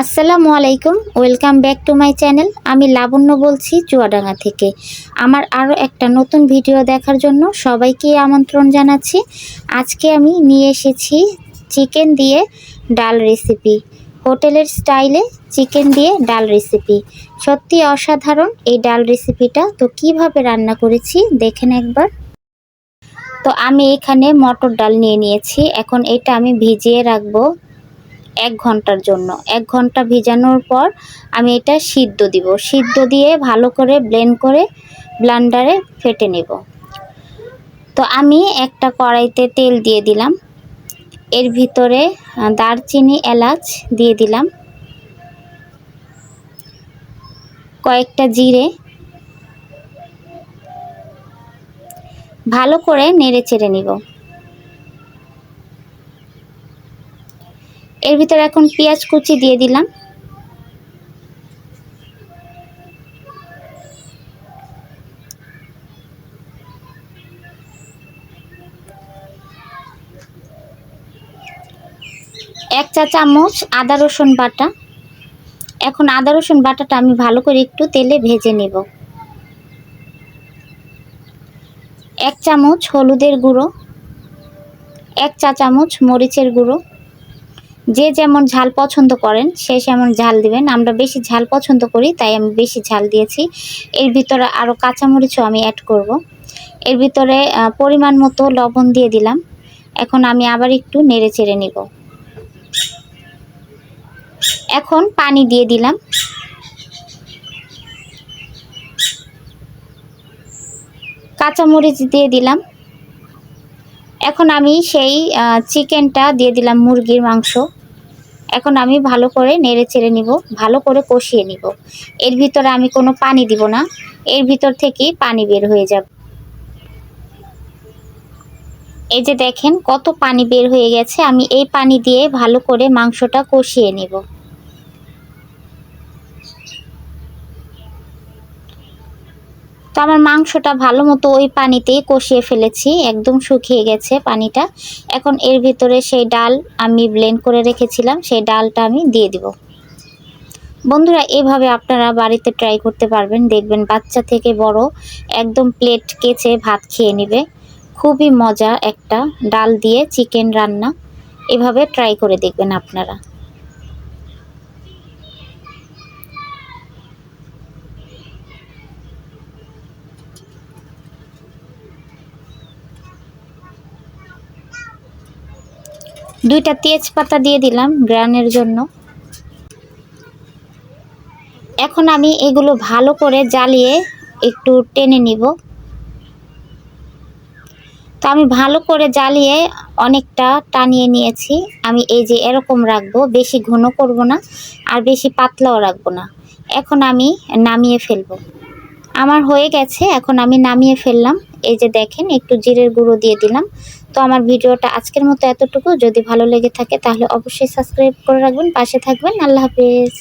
আসসালামু আলাইকুম, welcome back to my channel. আমি লাবণ্য বলছি চুয়াডাঙ্গা থেকে। আমার আরও একটা নতুন ভিডিও দেখার জন্য সবাইকে আমন্ত্রণ জানাচ্ছি। আজকে আমি নিয়ে এসেছি চিকেন দিয়ে ডাল রেসিপি। হোটেলের স্টাইলে চিকেন দিয়ে ডাল রেসিপি। সত্যি অসাধারণ এই ডাল রেসিপিটা। তো কীভাবে রান্না করেছি দেখেন একবার। তো আমি এখানে মটর ডাল নিয়ে নিয়েছি। এখন এটা আমি ভিজিয়ে রাখব। এক ঘণ্টার জন্য। এক ঘণ্টা ভিজানোর পর আমি এটা সিদ্ধ দিব। সিদ্ধ দিয়ে ভালো করে ব্লেন্ড করে ব্লান্ডারে ফেটে নেব। তো আমি একটা কড়াইতে তেল দিয়ে দিলাম। এর ভিতরে দারচিনি, এলাচ দিয়ে দিলাম। কয়েকটা জিরে। ভালো করে নেড়ে চেড়ে নিব। এর ভিতরে এখন পেঁয়াজ কুচি দিয়ে দিলাম। এক চা চামচ আদা রসুন বাটা। এখন আদা রসুন বাটাটা আমি ভালো করে একটু তেলে ভেজে নেব। এক চামচ হলুদের গুঁড়ো। এক চা চামচ মরিচের গুঁড়ো। যে যেমন ঝাল পছন্দ করেন, সে সেমন ঝাল দিবেন। আমরা বেশি ঝাল পছন্দ করি, তাই আমি বেশি ঝাল দিয়েছি। এর ভিতরে আরও কাঁচামরিচও আমি অ্যাড করব। এর ভিতরে পরিমাণ মতো লবণ দিয়ে দিলাম। এখন আমি আবার একটু নেড়ে চেড়ে নিব। এখন পানি দিয়ে দিলাম। কাঁচামরিচ দিয়ে দিলাম। এখন আমি সেই চিকেনটা দিয়ে দিলাম মুরগির মাংস। এখন আমি ভালো করে নেড়ে চেড়ে নিব, ভালো করে কষিয়ে নিব। এর ভিতরে আমি কোনো পানি দিব না, এর ভিতর থেকেই পানি বের হয়ে যাবে। এই যে দেখেন কত পানি বের হয়ে গেছে, আমি এই পানি দিয়ে ভালো করে মাংসটা কষিয়ে নিব। তো আমার মাংসটা ভালো মতো ওই পানিতেই কষিয়ে ফেলেছি, একদম শুকিয়ে গেছে পানিটা। এখন এর ভিতরে সেই ডাল আমি ব্লেন্ড করে রেখেছিলাম, সেই ডালটা আমি দিয়ে দিব। বন্ধুরা, এভাবে আপনারা বাড়িতে ট্রাই করতে পারবেন। দেখবেন বাচ্চা থেকে বড় একদম প্লেট কেচে ভাত খেয়ে নেবে। খুবই মজা একটা ডাল দিয়ে চিকেন রান্না। এভাবে ট্রাই করে দেখবেন আপনারা। দুইটা তেজপাতা দিয়ে দিলাম গ্রানের জন্য। এখন আমি এগুলো ভালো করে জ্বালিয়ে একটু টেনে নিব। তো আমি ভালো করে জ্বালিয়ে অনেকটা টানিয়ে নিয়েছি। আমি এই যে এরকম রাখব, বেশি ঘন করব না আর বেশি পাতলাও রাখব না। এখন আমি নামিয়ে ফেলব। আমার হয়ে গেছে, এখন আমি নামিয়ে ফেললাম। এই যে দেখেন, একটু জিরের গুঁড়ো দিয়ে দিলাম। তো আমার ভিডিওটা আজকের মতো এতটুকু। যদি ভালো লেগে থাকে তাহলে অবশ্যই সাবস্ক্রাইব করে রাখবেন, পাশে থাকবেন। আল্লাহ হাফেজ।